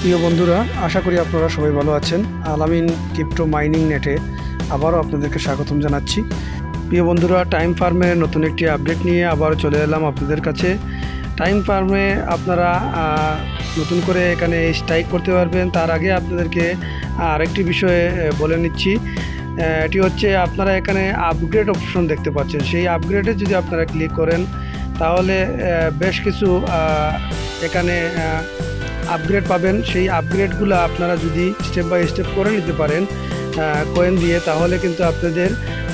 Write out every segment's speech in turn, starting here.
প্রিয় বন্ধুরা, আশা করি আপনারা সবাই ভালো আছেন। আলামিন ক্রিপ্টো মাইনিং নেটে আবারও আপনাদেরকে স্বাগতম জানাচ্ছি। প্রিয় বন্ধুরা, টাইম ফার্মের নতুন একটি আপডেট নিয়ে আবারও চলে এলাম আপনাদের কাছে। টাইম ফার্মে আপনারা নতুন করে এখানে স্ট্রাইক করতে পারবেন। তার আগে আপনাদেরকে আরেকটি বিষয়ে বলে নিচ্ছি। এটি হচ্ছে আপনারা এখানে আপগ্রেড অপশন দেখতে পাচ্ছেন। সেই আপগ্রেডে যদি আপনারা ক্লিক করেন, তাহলে বেশ কিছু এখানে আপগ্রেড পাবেন। সেই আপগ্রেডগুলো আপনারা যদি স্টেপ বাই স্টেপ করে নিতে পারেন কয়েন দিয়ে, তাহলে কিন্তু আপনাদের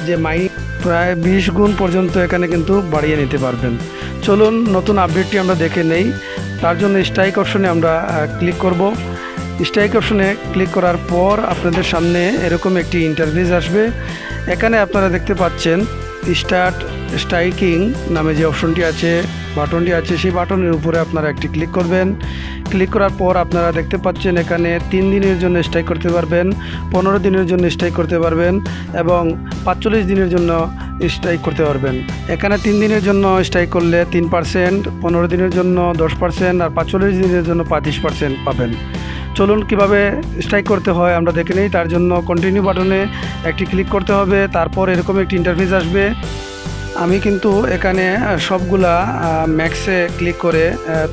যে মাইনিং প্রায় বিশ গুণ পর্যন্ত এখানে কিন্তু বাড়িয়ে নিতে পারবেন। চলুন, নতুন আপডেটটি আমরা দেখে নেই। তার জন্য স্ট্রাইক অপশনে আমরা ক্লিক করব। স্ট্রাইক অপশনে ক্লিক করার পর আপনাদের সামনে এরকম একটি ইন্টারভিউজ আসবে। এখানে আপনারা দেখতে পাচ্ছেন স্টার্ট স্ট্রাইকিং নামে যে অপশনটি আছে, বাটনটি আছে, সেই বাটনের উপরে আপনারা একটি ক্লিক করবেন। ক্লিক করার পর আপনারা দেখতে পাচ্ছেন এখানে তিন দিনের জন্য স্ট্রাইক করতে পারবেন, পনেরো দিনের জন্য স্ট্রাইক করতে পারবেন এবং পাঁচচল্লিশ দিনের জন্য স্ট্রাইক করতে পারবেন। এখানে তিন দিনের জন্য স্ট্রাইক করলে তিন পার্সেন্ট, পনেরো দিনের জন্য দশ পার্সেন্ট আর পাঁচচল্লিশ দিনের জন্য পঁয়ত্রিশ পার্সেন্ট পাবেন। চলুন কীভাবে স্ট্রাইক করতে হয় আমরা দেখে নিই, তার জন্য কন্টিনিউ বাটনে একটি ক্লিক করতে হবে, তারপর এরকম একটি ইন্টারফেস আসবে। আমি কিন্তু এখানে সবগুলা ম্যাক্সে ক্লিক করে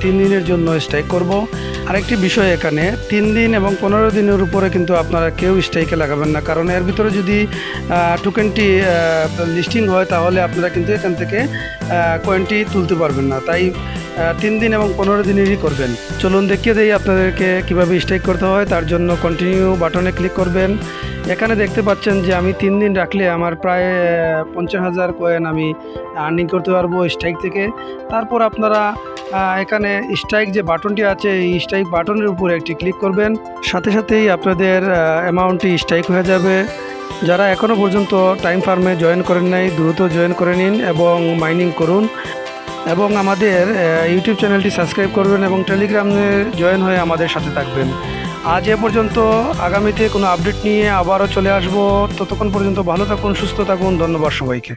তিন দিনের জন্য স্ট্রাইক করব। আরেকটি বিষয় এখানে, তিন দিন এবং পনেরো দিনের উপরে কিন্তু আপনারা কেউ স্ট্রাইকে লাগাবেন না, কারণ এর ভিতরে যদি টোকেনটি লিস্টিং হয়, তাহলে আপনারা কিন্তু এখান থেকে কয়েনটি তুলতে পারবেন না। তাই তিন দিন এবং পনেরো দিনেরই করবেন। চলুন দেখিয়ে দিই আপনাদেরকে কীভাবে স্ট্রাইক করতে হয়, তার জন্য কন্টিনিউ বাটনে ক্লিক করবেন। এখানে দেখতে পাচ্ছেন যে আমি তিন দিন রাখলে আমার প্রায় পঞ্চাশ হাজার কয়েন আমি আর্নিং করতে পারব স্ট্রাইক থেকে। তারপর আপনারা এখানে স্ট্রাইক যে বাটনটি আছে, এই স্ট্রাইক বাটনের উপরে একটি ক্লিক করবেন। সাথে সাথেই আপনাদের অ্যামাউন্টটি স্ট্রাইক হয়ে যাবে। যারা এখনও পর্যন্ত টাইম ফার্মে জয়েন করেন নাই, দ্রুত জয়েন করে নিন এবং মাইনিং করুন। এবং আমাদের ইউটিউব চ্যানেলটি সাবস্ক্রাইব করবেন এবং টেলিগ্রামে জয়েন হয়ে আমাদের সাথে থাকবেন। আজ এ পর্যন্ত, আগামীতে কোনো আপডেট নিয়ে আবারও চলে আসব। ততক্ষণ পর্যন্ত ভালো থাকুন, সুস্থ থাকুন। ধন্যবাদ সবাইকে।